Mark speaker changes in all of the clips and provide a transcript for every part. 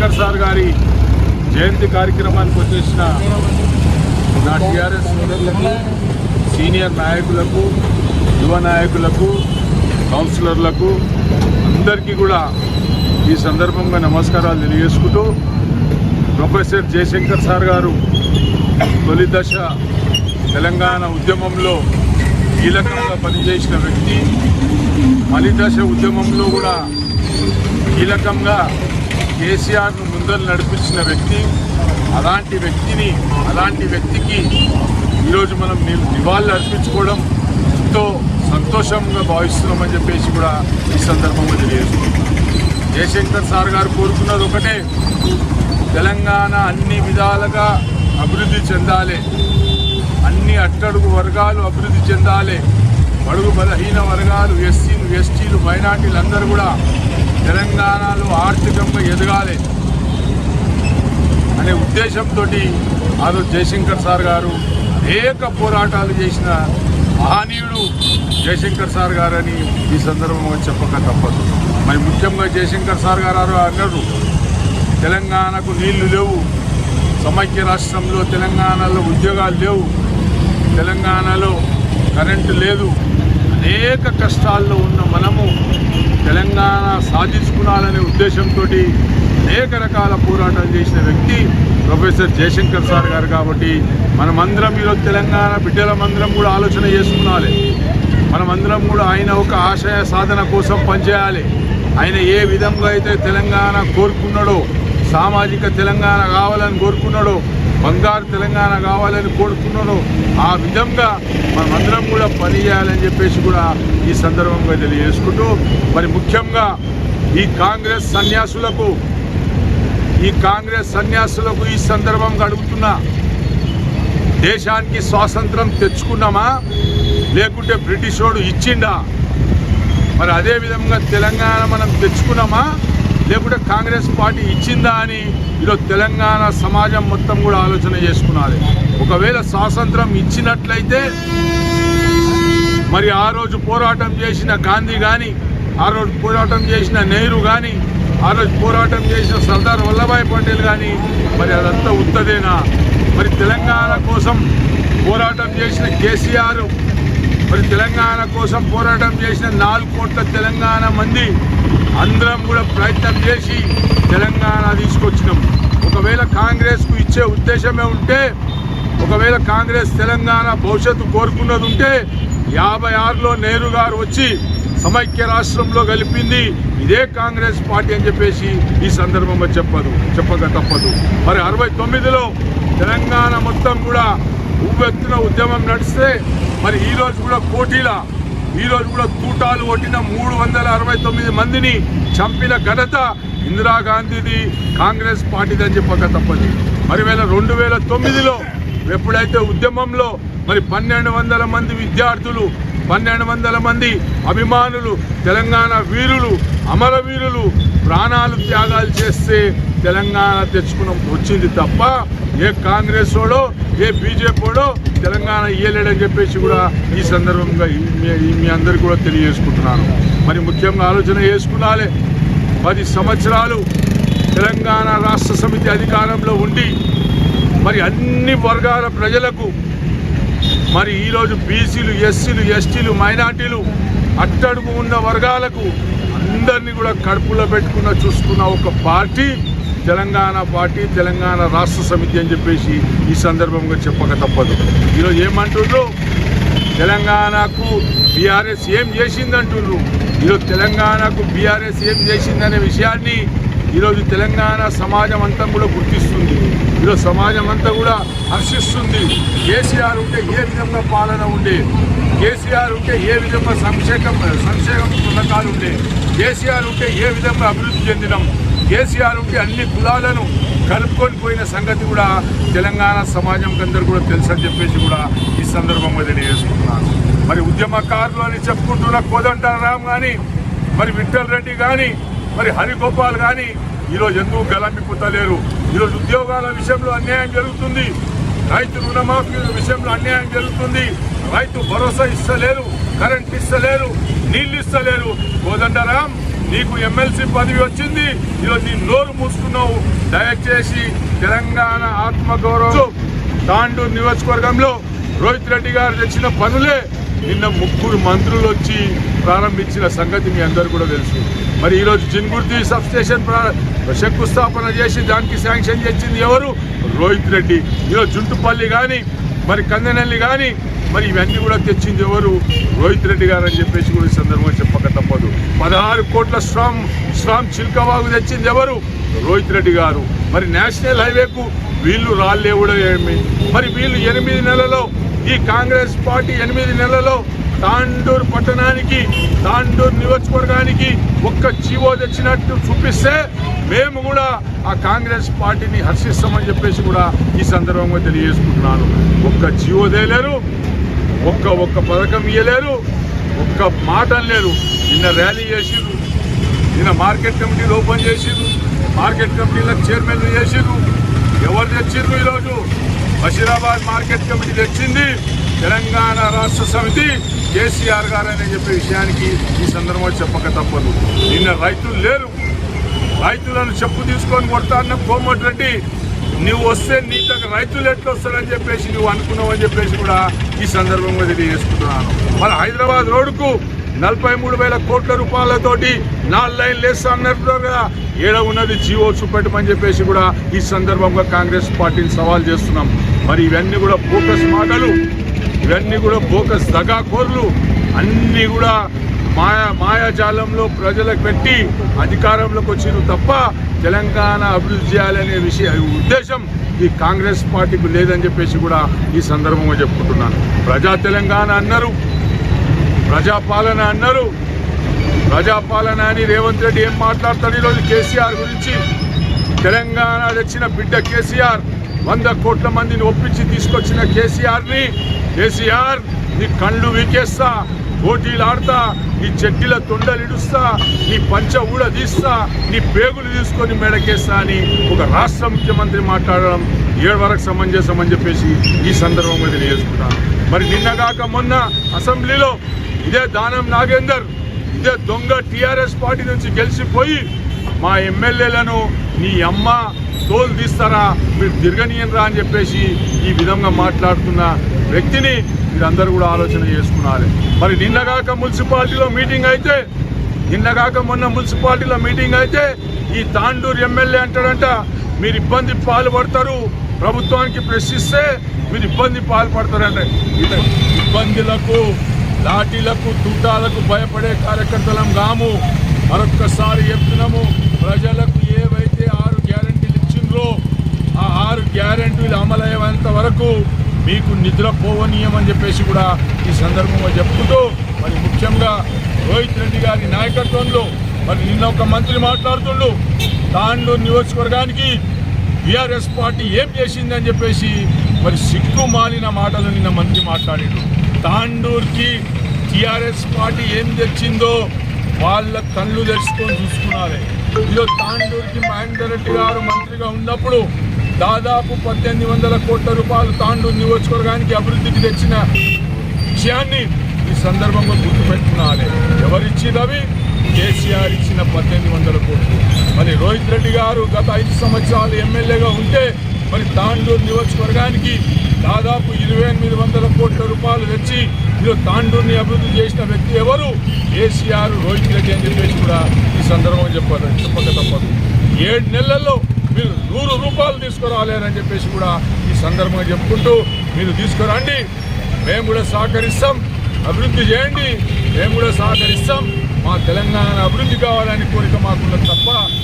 Speaker 1: Shankar sir గారి జయంతి కార్యక్రమానికి వచ్చేసిన నా టీఆర్ఎస్ సోదరులకు సీనియర్ నాయకులకు యువ నాయకులకు కౌన్సిలర్లకు అందరికీ కూడా ఈ సందర్భంగా నమస్కారాలు తెలియజేసుకుంటూ ప్రొఫెసర్ జయశంకర్ సార్ గారు తొలి దశ తెలంగాణ ఉద్యమంలో కీలకంగా పనిచేసిన వ్యక్తి మలి దశ ఉద్యమంలో కూడా కీలకంగా కేసీఆర్ను ముందలు నడిపించిన వ్యక్తి అలాంటి వ్యక్తిని అలాంటి వ్యక్తికి ఈరోజు మనం ని- నివాళులు అర్పించుకోవడం ఎంతో సంతోషంగా భావిస్తున్నామని చెప్పేసి కూడా ఈ సందర్భంగా తెలియజేస్తున్నాం. జయశంకర్ సార్ గారు కోరుకున్నది ఒకటే తెలంగాణ అన్ని విధాలుగా అభివృద్ధి చెందాలి. అన్ని అట్టడుగు వర్గాలు అభివృద్ధి చెందాలి. బడుగు బలహీన వర్గాలు ఎస్సీలు ఎస్టీలు మైనార్టీలు అందరూ కూడా తెలంగాణలో ఆర్థికంగా ఎదగాలి అనే ఉద్దేశంతో ఆ రోజు జయశంకర్ సార్ గారు అనేక పోరాటాలు చేసిన మహనీయుడు జయశంకర్ సార్ గారని ఈ సందర్భంగా చెప్పక తప్పదు. మరి ముఖ్యంగా జయశంకర్ సార్ గారు అన్నారు తెలంగాణకు నీళ్ళు లేవు సమైక్య రాష్ట్రంలో తెలంగాణలో ఉద్యోగాలు లేవు తెలంగాణలో కరెంటు లేదు అనేక కష్టాల్లో ఉన్న మనము తెలంగాణ సాధించుకున్నాలనే ఉద్దేశంతో అనేక రకాల పోరాటాలు చేసిన వ్యక్తి ప్రొఫెసర్ జయశంకర్ సార్ గారు కాబట్టి మనమందరం ఈరోజు తెలంగాణ బిడ్డలమందరం కూడా ఆలోచన చేసుకున్నాలి మనమందరం కూడా ఆయన ఒక ఆశయ సాధన కోసం పనిచేయాలి. ఆయన ఏ విధంగా అయితే తెలంగాణ కోరుకున్నాడో సామాజిక తెలంగాణ కావాలని కోరుకున్నాడో బంగారు తెలంగాణ కావాలని కోరుకున్నాడో ఆ విధంగా మనమందరం కూడా పనిచేయాలని చెప్పేసి కూడా ఈ సందర్భంగా తెలియజేసుకుంటూ మరి ముఖ్యంగా ఈ కాంగ్రెస్ సన్యాసులకు ఈ కాంగ్రెస్ సన్యాసులకు ఈ సందర్భంగా అడుగుతున్నా దేశానికి స్వాతంత్రం తెచ్చుకున్నామా? లేకుంటే బ్రిటిష్ వాడు ఇచ్చిండా? మరి అదే విధంగా తెలంగాణ మనం తెచ్చుకున్నామా? లేకుంటే కాంగ్రెస్ పార్టీ ఇచ్చిందా అని ఈరోజు తెలంగాణ సమాజం మొత్తం కూడా ఆలోచన చేసుకున్నది. ఒకవేళ స్వాతంత్రం ఇచ్చినట్లయితే మరి ఆ రోజు పోరాటం చేసిన గాంధీ కానీ ఆ రోజు పోరాటం చేసిన నెహ్రూ కానీ ఆ రోజు పోరాటం చేసిన సర్దార్ వల్లభాయ్ పటేల్ కానీ మరి అదంతా ఉత్తదేనా? మరి తెలంగాణ కోసం పోరాటం చేసిన కేసీఆర్ మరి తెలంగాణ కోసం పోరాటం చేసిన నాలుగు కోట్ల తెలంగాణ మంది అందరం కూడా ప్రయత్నం చేసి తెలంగాణ తీసుకొచ్చినాం. ఒకవేళ కాంగ్రెస్కు ఇచ్చే ఉద్దేశమే ఉంటే ఒకవేళ కాంగ్రెస్ తెలంగాణ భవిష్యత్తు కోరుకున్నది ఉంటే యాభై ఆరులో నెహ్రూ గారు వచ్చి సమైక్య రాష్ట్రంలో కలిపింది. ఇదే కాంగ్రెస్ పార్టీ అని చెప్పేసి ఈ సందర్భంగా చెప్పదు చెప్పక తప్పదు. మరి అరవై తొమ్మిదిలో తెలంగాణ మొత్తం కూడా ఉవ్వెత్తున ఉద్యమం నడిస్తే మరి ఈరోజు కూడా పోటీలా? ఈరోజు కూడా తూటాలు కొట్టిన మూడు వందల అరవై తొమ్మిది మందిని చంపిన ఘనత ఇందిరాగాంధీది కాంగ్రెస్ పార్టీది అని చెప్పక తప్పదు. మరి వేల రెండు వేల తొమ్మిదిలో ఎప్పుడైతే ఉద్యమంలో మరి పన్నెండు వందల మంది విద్యార్థులు పన్నెండు వందల మంది అభిమానులు తెలంగాణ వీరులు అమరవీరులు ప్రాణాలు త్యాగాలు చేస్తే తెలంగాణ తెచ్చుకున్న వచ్చింది తప్ప ఏ కాంగ్రెస్ వాడో ఏ బీజేపీ వాడో తెలంగాణ ఇయ్యలేడని చెప్పేసి కూడా ఈ సందర్భంగా మీ- మీ అందరికీ కూడా తెలియజేసుకుంటున్నాను. మరి ముఖ్యంగా ఆలోచన చేసుకున్నాలే. పది సంవత్సరాలు తెలంగాణ రాష్ట్ర సమితి అధికారంలో ఉండి మరి అన్ని వర్గాల ప్రజలకు మరి ఈరోజు బీసీలు ఎస్సీలు ఎస్టీలు మైనార్టీలు అట్టడుగు ఉన్న వర్గాలకు అందరినీ కూడా కడుపులో పెట్టుకున్న చూసుకున్న ఒక పార్టీ తెలంగాణ పార్టీ తెలంగాణ రాష్ట్ర సమితి అని చెప్పేసి ఈ సందర్భంగా చెప్పక తప్పదు. ఈరోజు ఏమంటుండ్రు? తెలంగాణకు బీఆర్ఎస్ ఏం చేసిందంటుండ్రు? ఈరోజు తెలంగాణకు బీఆర్ఎస్ ఏం చేసిందనే విషయాన్ని ఈరోజు తెలంగాణ సమాజం అంతా కూడా గుర్తిస్తుంది. ఈరోజు సమాజం అంతా కూడా హర్షిస్తుంది. కేసీఆర్ ఉంటే ఏ విధంగా పాలన ఉండే? కేసీఆర్ ఉంటే ఏ విధంగా సంక్షేమ సంక్షేమ పథకాలు ఉండే? కేసీఆర్ ఉంటే ఏ విధంగా అభివృద్ధి చెందినాం? కేసీఆర్ ఉంటే అన్ని కులాలను కలుపుకొని పోయిన సంగతి కూడా తెలంగాణ సమాజం అందరూ కూడా తెలుసని చెప్పేసి కూడా ఈ సందర్భంగా తెలియజేసుకుంటున్నాను. మరి ఉద్యమకారులు అని చెప్పుకుంటున్న కోదండరాం కానీ మరి విఠల్ రెడ్డి కానీ మరి హరిగోపాల్ కానీ ఈరోజు ఎందుకు గలంపిపుతలేరు ఈరోజు ఉద్యోగాల విషయంలో అన్యాయం జరుగుతుంది. రైతు రుణమాఫీ విషయంలో అన్యాయం జరుగుతుంది. రైతు భరోసా ఇస్తలేరు కరెంట్ ఇస్తలేరు నీళ్ళు ఇస్తలేరు. కోదండరాం నీకు ఎమ్మెల్సీ పదవి వచ్చింది ఈరోజు నీ నోరు మూసుకున్నావు. దయచేసి తెలంగాణ ఆత్మగౌరవం తాండూరు నియోజకవర్గంలో రోహిత్ రెడ్డి గారు తెచ్చిన పనులే నిన్న ముగ్గురు మంత్రులు వచ్చి ప్రారంభించిన సంగతి మీ అందరు కూడా తెలుసు. మరి ఈరోజు జిన్గుర్తి సబ్ స్టేషన్ ప్రా- శంకుస్థాపన చేసి దానికి శాంక్షన్ చేసింది ఎవరు? రోహిత్ రెడ్డి. ఈరోజు జుంటుపల్లి కానీ మరి కందనల్లి కానీ మరి ఇవన్నీ కూడా తెచ్చింది ఎవరు? రోహిత్ రెడ్డి గారు అని చెప్పేసి కూడా ఈ సందర్భంగా చెప్పక తప్పదు. పదహారు కోట్ల స్ట్రామ్ స్ట్రామ్ చిల్కవాగు తెచ్చింది ఎవరు? రోహిత్ రెడ్డి గారు. మరి నేషనల్ హైవేకు వీళ్ళు రాళ్ళేవడం ఏమి? మరి వీళ్ళు ఎనిమిది నెలలో ఈ కాంగ్రెస్ పార్టీ ఎనిమిది నెలలో తాండూరు పట్టణానికి తాండూరు నియోజకవర్గానికి ఒక్క జీవో తెచ్చినట్టు చూపిస్తే మేము కూడా ఆ కాంగ్రెస్ పార్టీని హర్షిస్తామని చెప్పేసి కూడా ఈ సందర్భంగా తెలియజేసుకుంటున్నాను. ఒక్క జీవో తేలేరు ఒక్క ఒక్క పథకం ఇయ్యలేరు ఒక్క మాట లేరు నిన్న ర్యాలీ చేసిరు నిన్న మార్కెట్ కమిటీలు ఓపెన్ చేసిరు మార్కెట్ కమిటీలకు చైర్మన్ చేసిరు ఎవరు తెచ్చిర్రు ఈరోజు? బషీరాబాద్ మార్కెట్ కమిటీ తెచ్చింది. తెలంగాణ రాష్ట్ర సమితి కేసీఆర్ గారు అని చెప్పే విషయానికి ఈ సందర్భంలో చెప్పక తప్పదు. నిన్న రైతులు లేరు. రైతులను చెప్పు తీసుకొని కొడతాన్న కోమటి రెడ్డి నువ్వు వస్తే నీ రైతులు ఎట్లా వస్తారని చెప్పేసి నువ్వు అనుకున్నావు అని చెప్పేసి కూడా ఈ సందర్భంగా తెలియజేసుకుంటున్నాను. మన హైదరాబాద్ రోడ్డుకు నలభై మూడు వేల కోట్ల రూపాయలతోటి నాలుగు లైన్లు వేస్తా అన్నారు కదా. ఏడ ఉన్నది జీవో చూపెట్టమని చెప్పేసి కూడా ఈ సందర్భంగా కాంగ్రెస్ పార్టీని సవాల్ చేస్తున్నాం. మరి ఇవన్నీ కూడా ఫోకస్ మాటలు ఇవన్నీ కూడా బోకస్ దగాకోర్లు అన్నీ కూడా మాయా మాయాజాలంలో ప్రజలకు పెట్టి అధికారంలోకి వచ్చిన తప్ప తెలంగాణ అభివృద్ధి చేయాలనే విషయ ఉద్దేశం ఈ కాంగ్రెస్ పార్టీకి లేదని చెప్పేసి కూడా ఈ సందర్భంగా చెప్పుకుంటున్నాను. ప్రజా తెలంగాణ అన్నారు ప్రజాపాలన అన్నారు. ప్రజాపాలన అని రేవంత్ రెడ్డి ఏం మాట్లాడతాడు ఈరోజు కేసీఆర్ గురించి? తెలంగాణ తెచ్చిన బిడ్డ కేసీఆర్ వంద కోట్ల మందిని ఒప్పించి తీసుకొచ్చిన కేసీఆర్ని కేసీఆర్ నీ కళ్ళు వీకేస్తా పోటీలు ఆడతా నీ చెడ్డీల తొండలు ఇడుస్తా నీ పంచ ఊడ తీస్తా నీ పేగులు తీసుకొని మెడకేస్తా అని ఒక రాష్ట్ర ముఖ్యమంత్రి మాట్లాడడం ఏడు వరకు సమంజసం అని చెప్పేసి ఈ సందర్భంగా తెలియజేసుకుంటాను మరి నిన్నగాక మొన్న అసెంబ్లీలో ఇదే దానం నాగేందర్ ఇదే దొంగ టీఆర్ఎస్ పార్టీ నుంచి గెలిచిపోయి మా ఎమ్మెల్యేలను నీ అమ్మ తోలు తీస్తారా మీరు తిరగనీయనరా అని చెప్పేసి ఈ విధంగా మాట్లాడుతున్న వ్యక్తిని మీరందరూ కూడా ఆలోచన చేసుకున్నారు మరి నిన్నగాక మున్సిపాలిటీలో మీటింగ్ అయితే నిన్నగాక మొన్న మున్సిపాలిటీలో మీటింగ్ అయితే ఈ తాండూరు ఎమ్మెల్యే అంటాడంట మీరు ఇబ్బంది పాల్పడతారు ప్రభుత్వానికి ప్రశ్నిస్తే మీరు ఇబ్బంది పాల్పడతారంట. ఇబ్బందులకు లాఠీలకు తుటాలకు భయపడే కార్యకర్తలం కాము. మరొక్కసారి చెప్తున్నాము ప్రజలకు ఏవైతే ఆరు గ్యారంటీలు ఇచ్చిండ్రో ఆ ఆరు గ్యారంటీలు అమలయ్యేంత వరకు మీకు నిద్రపోవనీయమని చెప్పేసి కూడా ఈ సందర్భంగా చెప్పుకుంటూ మరి ముఖ్యంగా రోహిత్ రెడ్డి గారి నాయకత్వంలో మరి నిన్న ఒక మంత్రి మాట్లాడుతుండు. తాండూరు నియోజకవర్గానికి బీఆర్ఎస్ పార్టీ ఏం చేసిందని చెప్పేసి మరి సిగ్గు మాలిన మాటలు నిన్న మంత్రి మాట్లాడాడు. తాండూర్కి టీఆర్ఎస్ పార్టీ ఏం తెచ్చిందో వాళ్ళ కళ్ళు తెరుచుకొని చూసుకున్నారే. ఇదో తాండూరుకి మహేందర్ రెడ్డి గారు మంత్రిగా ఉన్నప్పుడు దాదాపు పద్దెనిమిది వందల కోట్ల రూపాయలు తాండూరు నియోజకవర్గానికి అభివృద్ధికి తెచ్చిన విషయాన్ని ఈ సందర్భంగా గుర్తుపెట్టుకున్నాలి ఎవరిచ్చింది అవి? కేసీఆర్ ఇచ్చిన పద్దెనిమిది వందల కోట్లు. మరి రోహిత్ రెడ్డి గారు గత ఐదు సంవత్సరాలు ఎమ్మెల్యేగా ఉంటే మరి తాండూరు నియోజకవర్గానికి దాదాపు ఇరవై ఎనిమిది వందల కోట్ల రూపాయలు తెచ్చి మీరు తాండూర్ని అభివృద్ధి చేసిన వ్యక్తి ఎవరు? కేసీఆర్ రోహిత్ రెడ్డి అని చెప్పేసి కూడా ఈ సందర్భంగా చెప్పారు. చెప్పక తప్పదు. ఏడు నెలల్లో మీరు నూరు రూపాయలు తీసుకురాలేరని చెప్పేసి కూడా ఈ సందర్భంగా చెప్పుకుంటూ మీరు తీసుకురండి. మేము కూడా సహకరిస్తాం. అభివృద్ధి చేయండి. మేము కూడా సహకరిస్తాం. మా తెలంగాణ అభివృద్ధి కావాలని కోరిక మాకున్నది తప్ప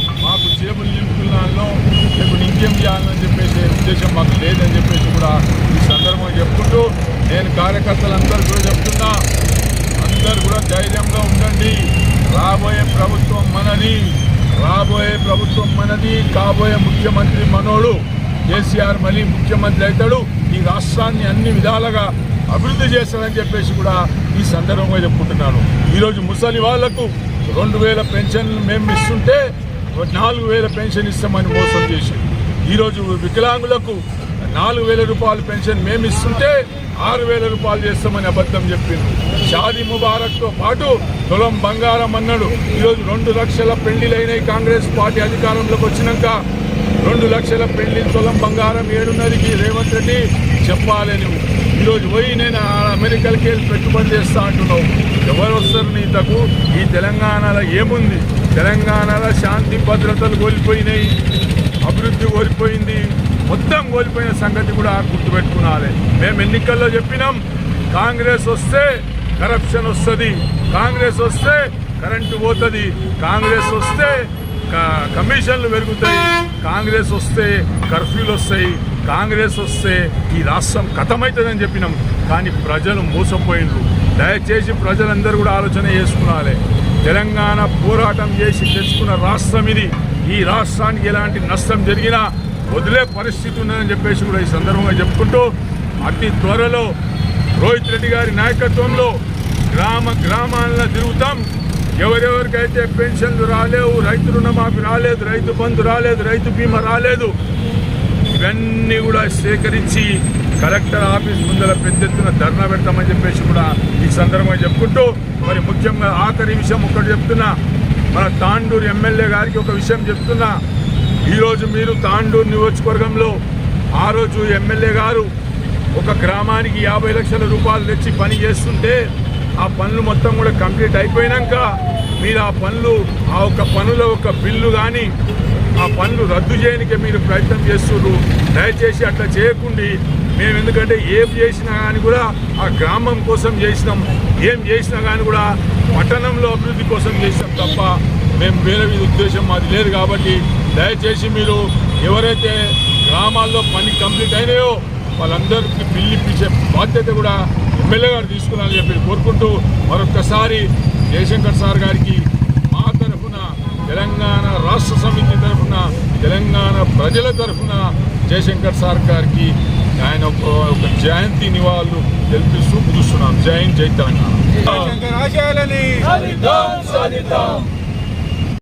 Speaker 1: మాకు చేపలు నింపుకున్నాలో ఇంకేం చేయాలని చెప్పేసి ఉద్దేశం మాకు లేదని చెప్పేసి కూడా ఈ సందర్భంగా చెప్పుకుంటూ నేను కార్యకర్తలందరూ కూడా చెప్తున్నా. అందరు కూడా ధైర్యంగా ఉండండి. రాబోయే ప్రభుత్వం మనది. రాబోయే ప్రభుత్వం మనది. కాబోయే ముఖ్యమంత్రి మనోడు. కేసీఆర్ మళ్ళీ ముఖ్యమంత్రి అవుతాడు. ఈ రాష్ట్రాన్ని అన్ని విధాలుగా అభివృద్ధి చేస్తాడని చెప్పేసి కూడా ఈ సందర్భంగా చెప్పుకుంటున్నాను. ఈరోజు ముసలి వాళ్ళకు రెండు వేల పెన్షన్లు మేము ఇస్తుంటే నాలుగు వేల పెన్షన్ ఇస్తామని మోసం చేసి ఈరోజు వికలాంగులకు నాలుగు వేల రూపాయలు పెన్షన్ మేము ఇస్తుంటే ఆరు వేల రూపాయలు చేస్తామని అబద్ధం చెప్పింది. షాదీ ముబారక్తో పాటు తులం బంగారం అన్నాడు. ఈరోజు రెండు లక్షల పెళ్ళిలైనాయి కాంగ్రెస్ పార్టీ అధికారంలోకి వచ్చినాక రెండు లక్షల పెళ్ళి తులం బంగారం ఏడున్నదికి రేవంత్ రెడ్డి చెప్పాలి నువ్వు. ఈరోజు పోయి నేను ఆ అమెరికాకి వెళ్ళి పెట్టుబడి చేస్తా అంటున్నావు. ఎవరు వస్తారు నీతకు ఈ తెలంగాణలో ఏముంది? తెలంగాణలో శాంతి భద్రతలు కోల్పోయినాయి అభివృద్ధి కోల్పోయింది మొత్తం కోల్పోయిన సంగతి కూడా గుర్తుపెట్టుకున్నాలి మేము ఎన్నికల్లో చెప్పినాం కాంగ్రెస్ వస్తే కరప్షన్ వస్తుంది కాంగ్రెస్ వస్తే కరెంటు పోతుంది కాంగ్రెస్ వస్తే కమిషన్లు పెరుగుతాయి కాంగ్రెస్ వస్తే కర్ఫ్యూలు వస్తాయి కాంగ్రెస్ వస్తే ఈ రాష్ట్రం కథమవుతుందని చెప్పినాం. కానీ ప్రజలు మోసపోయినరు. దయచేసి ప్రజలందరూ కూడా ఆలోచన చేసుకోవాలి తెలంగాణ పోరాటం చేసి తెచ్చుకున్న రాష్ట్రం ఇది. ఈ రాష్ట్రానికి ఎలాంటి నష్టం జరిగినా వదిలే పరిస్థితి ఉందని చెప్పేసి కూడా ఈ సందర్భంగా చెప్పుకుంటూ అతి త్వరలో రోహిత్ రెడ్డి గారి నాయకత్వంలో గ్రామ గ్రామాల్లో తిరుగుతాం. ఎవరెవరికైతే పెన్షన్లు రాలేవు రైతు రుణమాఫీ రాలేదు రైతు బంధు రాలేదు రైతు బీమా రాలేదు ఇవన్నీ కూడా సేకరించి కలెక్టర్ ఆఫీస్ ముందర పెద్ద ఎత్తున ధర్నా పెడతామని చెప్పేసి కూడా ఈ సందర్భంగా చెప్పుకుంటూ మరి ముఖ్యంగా ఆఖరి విషయం ఒకటి చెప్తున్నా. మన తాండూరు ఎమ్మెల్యే గారికి ఒక విషయం చెప్తున్నా. ఈరోజు మీరు తాండూరు నియోజకవర్గంలో ఆ రోజు ఎమ్మెల్యే గారు ఒక గ్రామానికి యాభై లక్షల రూపాయలు తెచ్చి పని చేస్తుంటే ఆ పనులు మొత్తం కూడా కంప్లీట్ అయిపోయినాక మీరు ఆ పనులు ఆ ఒక పనుల ఒక బిల్లు కానీ ఆ పనులు రద్దు చేయడానికి మీరు ప్రయత్నం చేస్తున్నారు దయచేసి అట్లా చేయకుండి. మేము ఎందుకంటే ఏం చేసినా కానీ కూడా ఆ గ్రామం కోసం చేసినాం. ఏం చేసినా కానీ కూడా పట్టణంలో అభివృద్ధి కోసం చేసినాం తప్ప మేము వేరే ఉద్దేశం మాది లేదు కాబట్టి దయచేసి మీరు ఎవరైతే గ్రామాల్లో పని కంప్లీట్ అయినాయో వాళ్ళందరికీ బిల్లు ఇప్పించే బాధ్యత కూడా ఎమ్మెల్యే గారు తీసుకున్నారని చెప్పి కోరుకుంటూ మరొక్కసారి జయశంకర్ సార్ గారికి మా తరఫున తెలంగాణ రాష్ట్ర సమితి తరఫున తెలంగాణ ప్రజల తరఫున జయశంకర్ సార్ గారికి ఆయన ఒక ఒక జయంతి నివాళులు తెలిపిస్తూ ముగిస్తున్నాం జై హింద్ జై తెలంగాణ